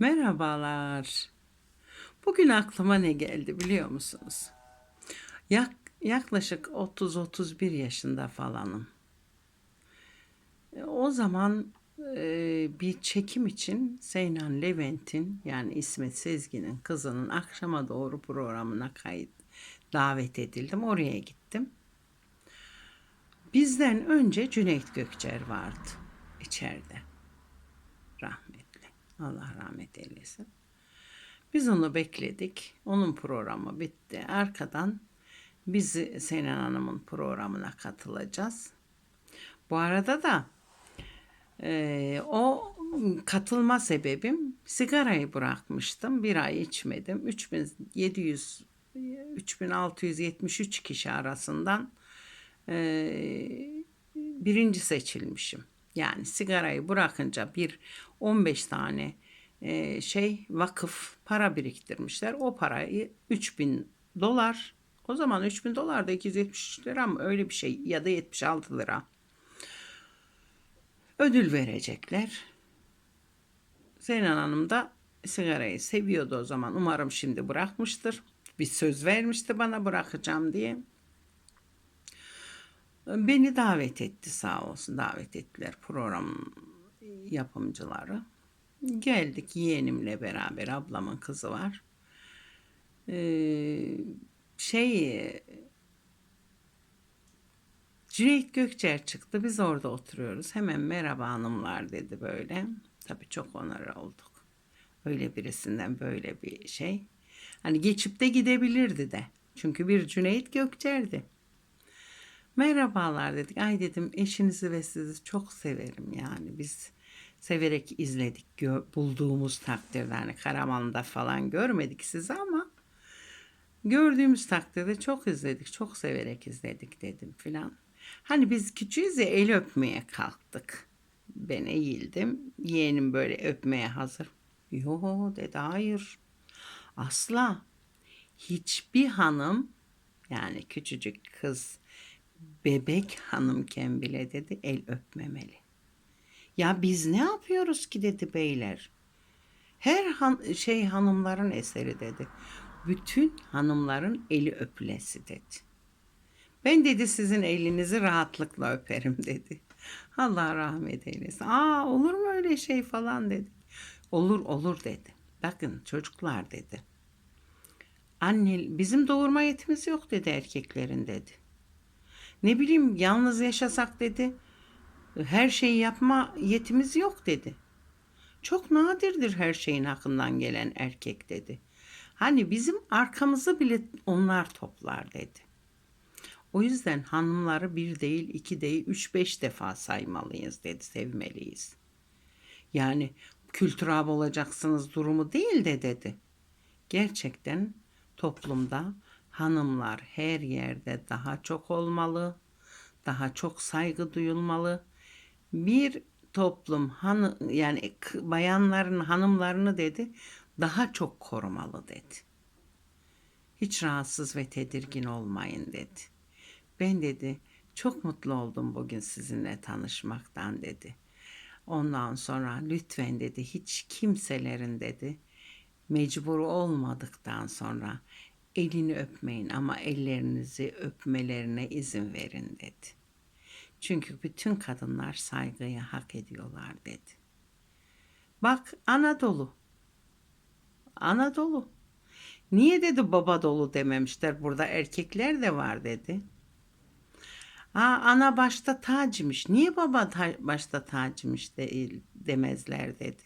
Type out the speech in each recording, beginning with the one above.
Merhabalar. Bugün aklıma ne geldi biliyor musunuz? Yak, yaklaşık 30-31 yaşında falanım. E, O zaman e, bir çekim için Seynan Levent'in yani İsmet Sezgin'in kızının akşama doğru programına kayıt davet edildim. Oraya gittim. Bizden önce Cüneyt Gökçer vardı içeride rahmetli. Allah rahmet eylesin. Biz onu bekledik. Onun programı bitti. Arkadan biz Senen Hanım'ın programına katılacağız. Bu arada da e, o katılma sebebim sigarayı bırakmıştım. Bir ay içmedim. 3700 3673 kişi arasından e, birinci seçilmişim. Yani sigarayı bırakınca bir 15 tane e, şey vakıf para biriktirmişler. O parayı 3000 dolar o zaman 3000 dolar da 273 lira mı öyle bir şey ya da 76 lira ödül verecekler. Zeynep Hanım da sigarayı seviyordu o zaman. Umarım şimdi bırakmıştır. Bir söz vermişti bana bırakacağım diye. Beni davet etti sağ olsun davet ettiler program yapımcıları. Geldik yeğenimle beraber ablamın kızı var. Ee, şey Cüneyt Gökçer çıktı biz orada oturuyoruz. Hemen merhaba hanımlar dedi böyle. Tabii çok onur olduk. Öyle birisinden böyle bir şey. Hani geçip de gidebilirdi de. Çünkü bir Cüneyt Gökçer'di. Merhabalar dedik. Ay dedim eşinizi ve sizi çok severim yani. Biz severek izledik. bulduğumuz takdirde hani Karaman'da falan görmedik sizi ama gördüğümüz takdirde çok izledik. Çok severek izledik dedim filan. Hani biz küçüğüz ya el öpmeye kalktık. Ben eğildim. Yeğenim böyle öpmeye hazır. Yo dedi hayır. Asla. Hiçbir hanım yani küçücük kız bebek hanımken bile dedi el öpmemeli. Ya biz ne yapıyoruz ki dedi beyler. Her han, şey hanımların eseri dedi. Bütün hanımların eli öpülesi dedi. Ben dedi sizin elinizi rahatlıkla öperim dedi. Allah rahmet eylesin. Aa olur mu öyle şey falan dedi. Olur olur dedi. Bakın çocuklar dedi. Anne bizim doğurma yetimiz yok dedi erkeklerin dedi. Ne bileyim yalnız yaşasak dedi. Her şeyi yapma yetimiz yok dedi. Çok nadirdir her şeyin hakkından gelen erkek dedi. Hani bizim arkamızı bile onlar toplar dedi. O yüzden hanımları bir değil, iki değil, üç beş defa saymalıyız dedi, sevmeliyiz. Yani kültürab olacaksınız durumu değil de dedi. Gerçekten toplumda hanımlar her yerde daha çok olmalı, daha çok saygı duyulmalı. Bir toplum hanı, yani bayanların hanımlarını dedi daha çok korumalı dedi. Hiç rahatsız ve tedirgin olmayın dedi. Ben dedi çok mutlu oldum bugün sizinle tanışmaktan dedi. Ondan sonra lütfen dedi hiç kimselerin dedi mecbur olmadıktan sonra elini öpmeyin ama ellerinizi öpmelerine izin verin dedi. Çünkü bütün kadınlar saygıyı hak ediyorlar dedi. Bak Anadolu. Anadolu. Niye dedi baba dolu dememişler burada erkekler de var dedi. Aa, ana başta tacmış. Niye baba ta- başta tacmış değil demezler dedi.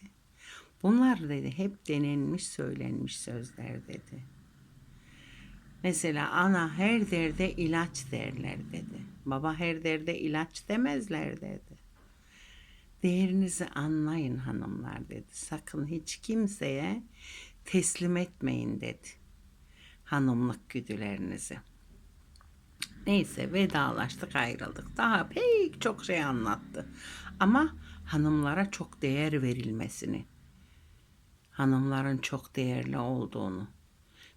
Bunlar dedi hep denenmiş söylenmiş sözler dedi. Mesela ana her derde ilaç derler dedi. Baba her derde ilaç demezler dedi. Değerinizi anlayın hanımlar dedi. Sakın hiç kimseye teslim etmeyin dedi. Hanımlık güdülerinizi. Neyse vedalaştık ayrıldık. Daha pek çok şey anlattı. Ama hanımlara çok değer verilmesini, hanımların çok değerli olduğunu,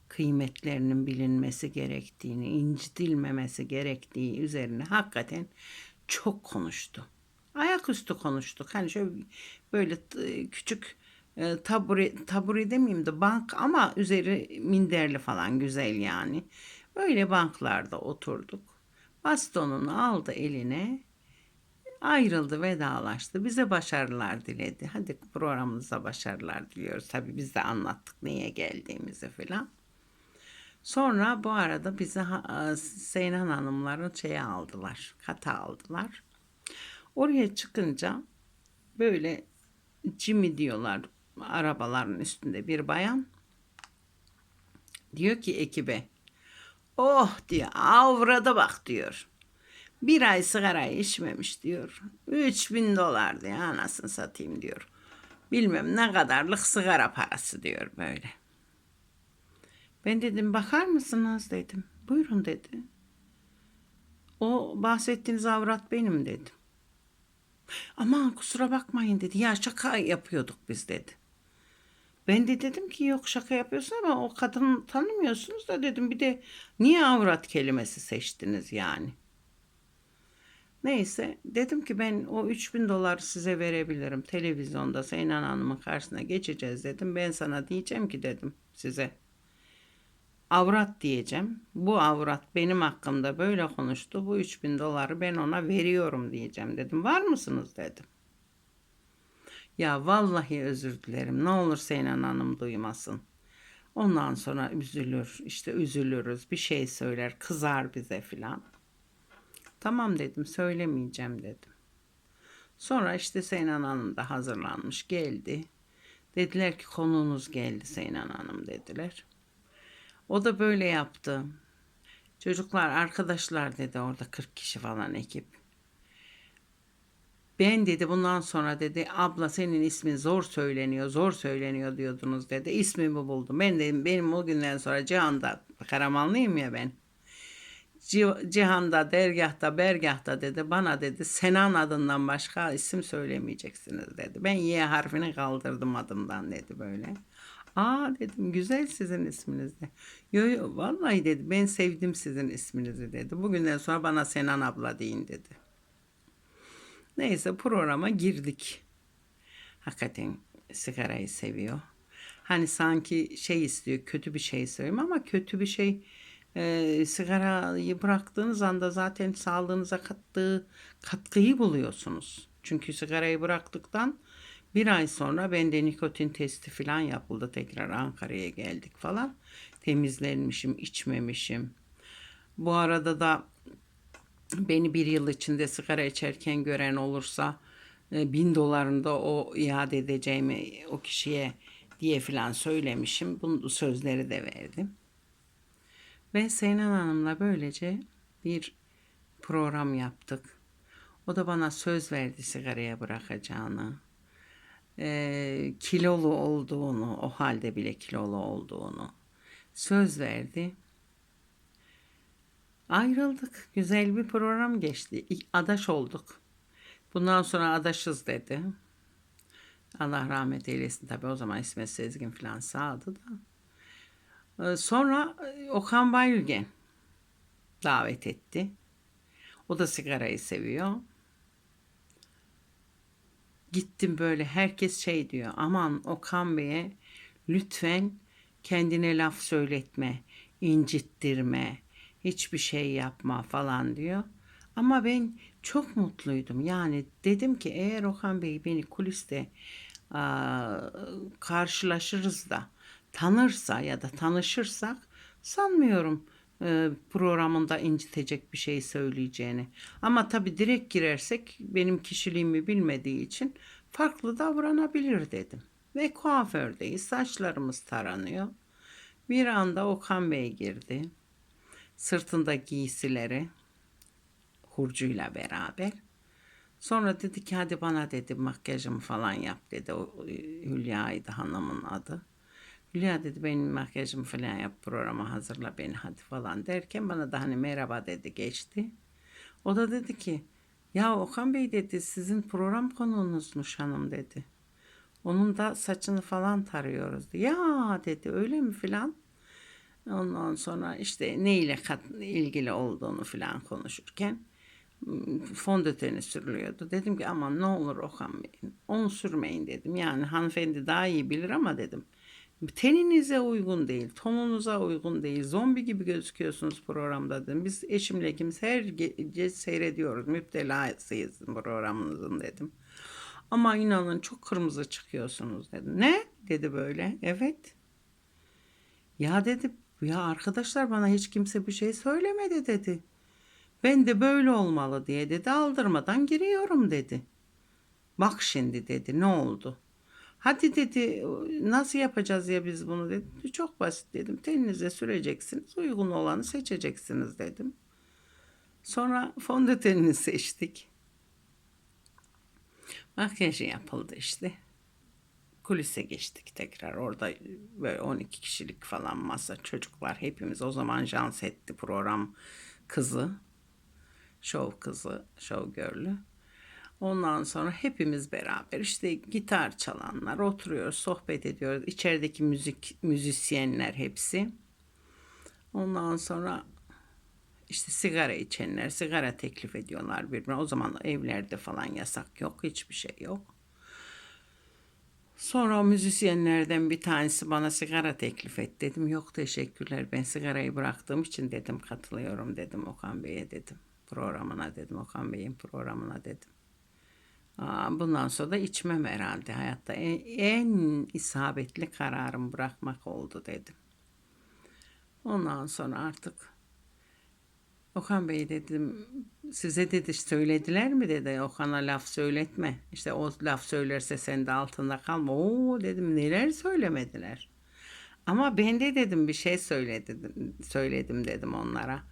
kıymetlerinin bilinmesi gerektiğini, incitilmemesi gerektiği üzerine hakikaten çok konuştu. Ayaküstü konuştuk. Hani şöyle böyle t- küçük e, tabure, tabure demeyeyim de bank ama üzeri minderli falan güzel yani. Böyle banklarda oturduk. Bastonunu aldı eline. Ayrıldı, vedalaştı. Bize başarılar diledi. Hadi programımıza başarılar diliyoruz. Tabii biz de anlattık niye geldiğimizi falan. Sonra bu arada bizi ha- Seyhan Hanımların şeye aldılar. Kata aldılar. Oraya çıkınca böyle Jimmy diyorlar arabaların üstünde bir bayan. Diyor ki ekibe oh diyor avrada bak diyor. Bir ay sigarayı içmemiş diyor. 3000 dolar diyor anasını satayım diyor. Bilmem ne kadarlık sigara parası diyor böyle. Ben dedim bakar mısınız dedim. Buyurun dedi. O bahsettiğiniz avrat benim dedim. Aman kusura bakmayın dedi. Ya şaka yapıyorduk biz dedi. Ben de dedim ki yok şaka yapıyorsun ama o kadını tanımıyorsunuz da dedim. Bir de niye avrat kelimesi seçtiniz yani? Neyse dedim ki ben o 3000 dolar size verebilirim. Televizyonda Seynan Hanım'ın karşısına geçeceğiz dedim. Ben sana diyeceğim ki dedim size. Avrat diyeceğim. Bu avrat benim hakkımda böyle konuştu. Bu 3000 doları ben ona veriyorum diyeceğim dedim. Var mısınız dedim. Ya vallahi özür dilerim. Ne olur Seynan Hanım duymasın. Ondan sonra üzülür. işte üzülürüz. Bir şey söyler. Kızar bize filan. Tamam dedim. Söylemeyeceğim dedim. Sonra işte Seynan Hanım da hazırlanmış geldi. Dediler ki konuğunuz geldi Seynan Hanım dediler. O da böyle yaptı. Çocuklar arkadaşlar dedi orada 40 kişi falan ekip. Ben dedi bundan sonra dedi abla senin ismin zor söyleniyor zor söyleniyor diyordunuz dedi. İsmimi buldum. Ben dedim benim o günden sonra Cihan'da Karamanlıyım ya ben. Ci- Cihan'da, dergahta, bergahta dedi bana dedi Senan adından başka isim söylemeyeceksiniz dedi. Ben Y harfini kaldırdım adımdan dedi böyle. Aa dedim güzel sizin isminiz de. Yo yo vallahi dedi ben sevdim sizin isminizi dedi. Bugünden sonra bana Senan abla deyin dedi. Neyse programa girdik. Hakikaten sigarayı seviyor. Hani sanki şey istiyor, kötü bir şey söyleyeyim ama kötü bir şey e, sigarayı bıraktığınız anda zaten sağlığınıza kattığı katkıyı buluyorsunuz. Çünkü sigarayı bıraktıktan bir ay sonra bende nikotin testi falan yapıldı. Tekrar Ankara'ya geldik falan. Temizlenmişim, içmemişim. Bu arada da beni bir yıl içinde sigara içerken gören olursa e, bin dolarını da o iade edeceğimi o kişiye diye filan söylemişim. Bu sözleri de verdim. Ve Seynan Hanım'la böylece bir program yaptık. O da bana söz verdi sigaraya bırakacağını. Ee, kilolu olduğunu, o halde bile kilolu olduğunu söz verdi. Ayrıldık. Güzel bir program geçti. Adaş olduk. Bundan sonra adaşız dedi. Allah rahmet eylesin. Tabii o zaman İsmet Sezgin falan sağdı da. Sonra e, Okan Bayülgen davet etti. O da sigarayı seviyor. Gittim böyle herkes şey diyor. Aman Okan Bey'e lütfen kendine laf söyletme, incittirme, hiçbir şey yapma falan diyor. Ama ben çok mutluydum. Yani dedim ki eğer Okan Bey beni kuliste aa, karşılaşırız da tanırsa ya da tanışırsak sanmıyorum programında incitecek bir şey söyleyeceğini. Ama tabii direkt girersek benim kişiliğimi bilmediği için farklı davranabilir dedim. Ve kuafördeyiz. Saçlarımız taranıyor. Bir anda Okan Bey girdi. Sırtında giysileri hurcuyla beraber. Sonra dedi ki hadi bana dedi makyajımı falan yap dedi. O e, Hülya'ydı hanımın adı. Hülya dedi benim makyajımı falan yap programa hazırla beni hadi falan derken bana da hani merhaba dedi geçti. O da dedi ki ya Okan Bey dedi sizin program konuğunuzmuş hanım dedi. Onun da saçını falan tarıyoruz. Ya dedi öyle mi filan. Ondan sonra işte neyle kat, ilgili olduğunu filan konuşurken fondöteni sürülüyordu. Dedim ki aman ne olur Okan Bey onu sürmeyin dedim. Yani hanımefendi daha iyi bilir ama dedim. Teninize uygun değil, tonunuza uygun değil. Zombi gibi gözüküyorsunuz programda dedim. Biz eşimle ikimiz her gece seyrediyoruz. Müptelasıyız programınızın dedim. Ama inanın çok kırmızı çıkıyorsunuz dedim. Ne? Dedi böyle. Evet. Ya dedi ya arkadaşlar bana hiç kimse bir şey söylemedi dedi. Ben de böyle olmalı diye dedi aldırmadan giriyorum dedi. Bak şimdi dedi ne oldu? Hadi dedi nasıl yapacağız ya biz bunu dedi. Çok basit dedim. Teninize süreceksiniz. Uygun olanı seçeceksiniz dedim. Sonra fondötenini seçtik. Makyajı yapıldı işte. Kulise geçtik tekrar. Orada böyle 12 kişilik falan masa. Çocuklar hepimiz o zaman Jansetti program kızı. Şov kızı, şov görlü. Ondan sonra hepimiz beraber işte gitar çalanlar oturuyoruz, sohbet ediyoruz. İçerideki müzik müzisyenler hepsi. Ondan sonra işte sigara içenler sigara teklif ediyorlar birbirine. O zaman evlerde falan yasak yok, hiçbir şey yok. Sonra o müzisyenlerden bir tanesi bana sigara teklif et dedim. Yok teşekkürler ben sigarayı bıraktığım için dedim katılıyorum dedim Okan Bey'e dedim. Programına dedim Okan Bey'in programına dedim. Bundan sonra da içmem herhalde hayatta en, en isabetli kararım bırakmak oldu dedim. Ondan sonra artık Okan Bey dedim size dedi söylediler mi dedi Okan'a laf söyletme. İşte o laf söylerse sen de altında kalma. Oo dedim neler söylemediler. Ama ben de dedim bir şey söyledim, söyledim dedim onlara.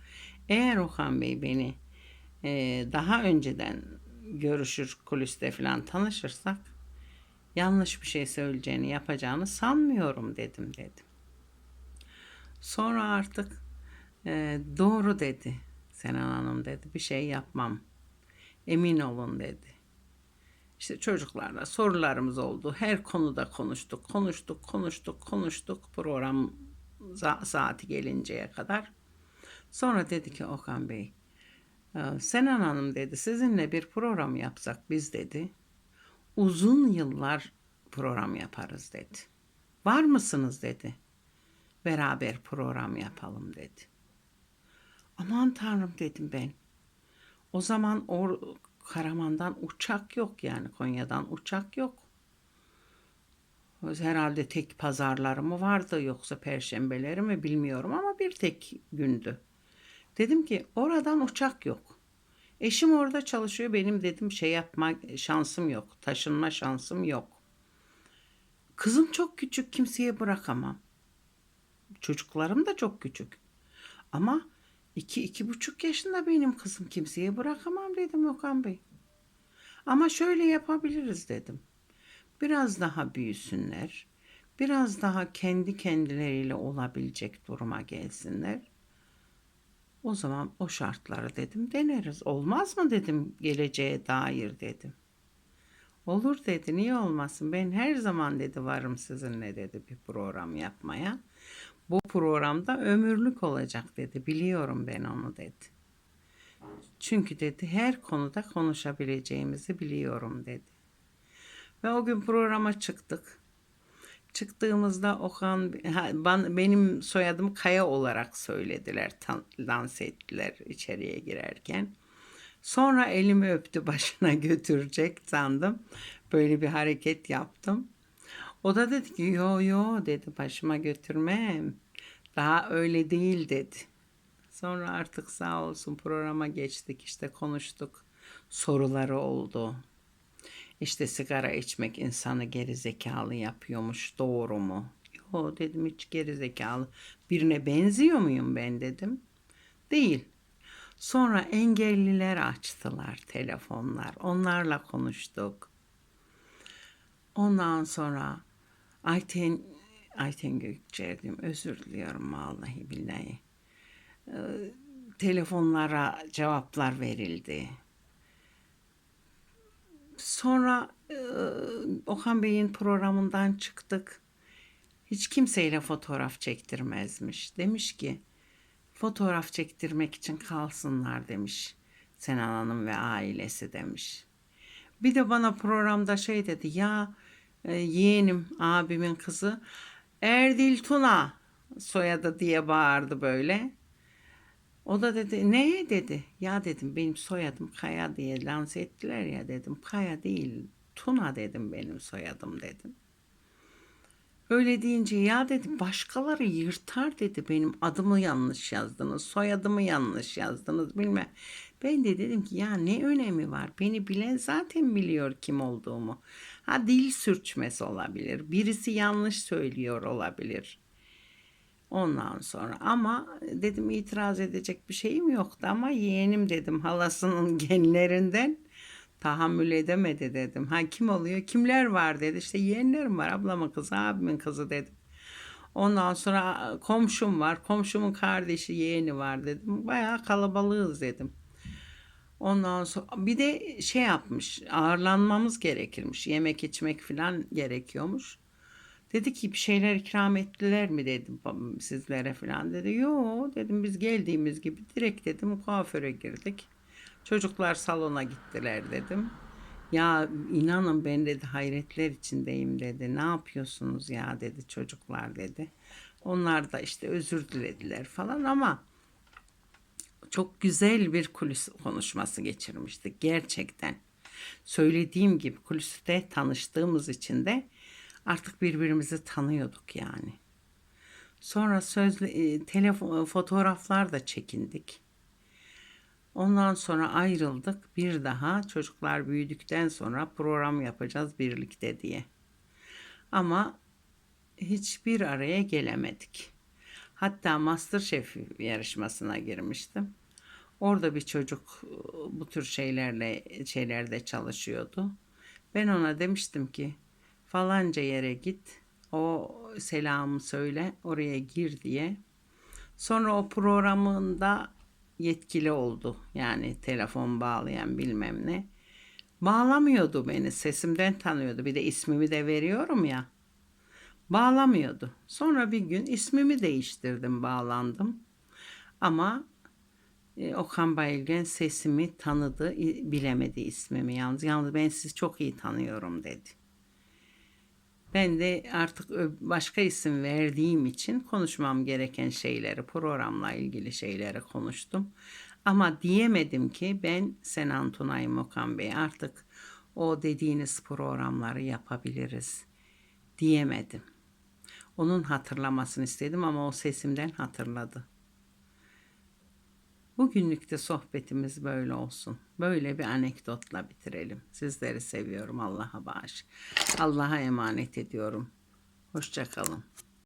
Eğer Okan Bey beni e, daha önceden görüşür kuliste falan tanışırsak yanlış bir şey söyleyeceğini yapacağını sanmıyorum dedim dedim. Sonra artık e, doğru dedi Senan Hanım dedi bir şey yapmam emin olun dedi. İşte çocuklarla sorularımız oldu. Her konuda konuştuk, konuştuk, konuştuk, konuştuk program saati gelinceye kadar. Sonra dedi ki Okan Bey, Senan Hanım dedi sizinle bir program yapsak biz dedi. Uzun yıllar program yaparız dedi. Var mısınız dedi. Beraber program yapalım dedi. Aman tanrım dedim ben. O zaman o Karaman'dan uçak yok yani Konya'dan uçak yok. Herhalde tek pazarları mı vardı yoksa perşembeleri mi bilmiyorum ama bir tek gündü. Dedim ki oradan uçak yok. Eşim orada çalışıyor benim dedim şey yapma şansım yok. Taşınma şansım yok. Kızım çok küçük kimseye bırakamam. Çocuklarım da çok küçük. Ama iki, iki buçuk yaşında benim kızım kimseye bırakamam dedim Okan Bey. Ama şöyle yapabiliriz dedim. Biraz daha büyüsünler. Biraz daha kendi kendileriyle olabilecek duruma gelsinler. O zaman o şartları dedim deneriz. Olmaz mı dedim geleceğe dair dedim. Olur dedi niye olmasın ben her zaman dedi varım sizinle dedi bir program yapmaya. Bu programda ömürlük olacak dedi biliyorum ben onu dedi. Çünkü dedi her konuda konuşabileceğimizi biliyorum dedi. Ve o gün programa çıktık. Çıktığımızda Okan benim soyadım Kaya olarak söylediler, dans ettiler içeriye girerken. Sonra elimi öptü başına götürecek sandım. Böyle bir hareket yaptım. O da dedi ki yo yo dedi başıma götürmem. Daha öyle değil dedi. Sonra artık sağ olsun programa geçtik işte konuştuk. Soruları oldu. İşte sigara içmek insanı geri zekalı yapıyormuş. Doğru mu? Yo dedim hiç geri zekalı. Birine benziyor muyum ben dedim. Değil. Sonra engelliler açtılar telefonlar. Onlarla konuştuk. Ondan sonra Ayten Ayten Gökçer diyeyim. Özür diliyorum vallahi billahi. Ee, telefonlara cevaplar verildi. Sonra e, Okan Bey'in programından çıktık. Hiç kimseyle fotoğraf çektirmezmiş. Demiş ki fotoğraf çektirmek için kalsınlar demiş. Senan Hanım ve ailesi demiş. Bir de bana programda şey dedi ya e, yeğenim abimin kızı Erdil Tuna soyadı diye bağırdı böyle. O da dedi ne dedi. Ya dedim benim soyadım Kaya diye lanse ettiler ya dedim. Kaya değil Tuna dedim benim soyadım dedim. Öyle deyince ya dedi başkaları yırtar dedi benim adımı yanlış yazdınız, soyadımı yanlış yazdınız bilmem. Ben de dedim ki ya ne önemi var? Beni bilen zaten biliyor kim olduğumu. Ha dil sürçmesi olabilir. Birisi yanlış söylüyor olabilir. Ondan sonra ama dedim itiraz edecek bir şeyim yoktu ama yeğenim dedim halasının genlerinden tahammül edemedi dedim. Ha kim oluyor? Kimler var dedi. İşte yeğenlerim var. Ablamın kızı, abimin kızı dedim. Ondan sonra komşum var. Komşumun kardeşi, yeğeni var dedim. Bayağı kalabalığız dedim. Ondan sonra bir de şey yapmış. Ağırlanmamız gerekirmiş. Yemek içmek falan gerekiyormuş. Dedi ki bir şeyler ikram ettiler mi dedim sizlere falan dedi. Yo dedim biz geldiğimiz gibi direkt dedim kuaföre girdik. Çocuklar salona gittiler dedim. Ya inanın ben dedi hayretler içindeyim dedi. Ne yapıyorsunuz ya dedi çocuklar dedi. Onlar da işte özür dilediler falan ama çok güzel bir kulis konuşması geçirmiştik gerçekten. Söylediğim gibi kuliste tanıştığımız için de artık birbirimizi tanıyorduk yani. Sonra sözlü e, telefon fotoğraflar da çekindik. Ondan sonra ayrıldık. Bir daha çocuklar büyüdükten sonra program yapacağız birlikte diye. Ama hiçbir araya gelemedik. Hatta Masterchef yarışmasına girmiştim. Orada bir çocuk e, bu tür şeylerle şeylerde çalışıyordu. Ben ona demiştim ki falanca yere git. O selamı söyle oraya gir diye. Sonra o programında yetkili oldu. Yani telefon bağlayan bilmem ne. Bağlamıyordu beni. Sesimden tanıyordu. Bir de ismimi de veriyorum ya. Bağlamıyordu. Sonra bir gün ismimi değiştirdim, bağlandım. Ama e, Okan Bayülgen sesimi tanıdı, bilemedi ismimi yalnız. Yalnız ben sizi çok iyi tanıyorum dedi. Ben de artık başka isim verdiğim için konuşmam gereken şeyleri, programla ilgili şeyleri konuştum. Ama diyemedim ki ben Senan Tunay Mokan Bey artık o dediğiniz programları yapabiliriz diyemedim. Onun hatırlamasını istedim ama o sesimden hatırladı. Bugünlük de sohbetimiz böyle olsun. Böyle bir anekdotla bitirelim. Sizleri seviyorum. Allah'a bağış. Allah'a emanet ediyorum. Hoşçakalın.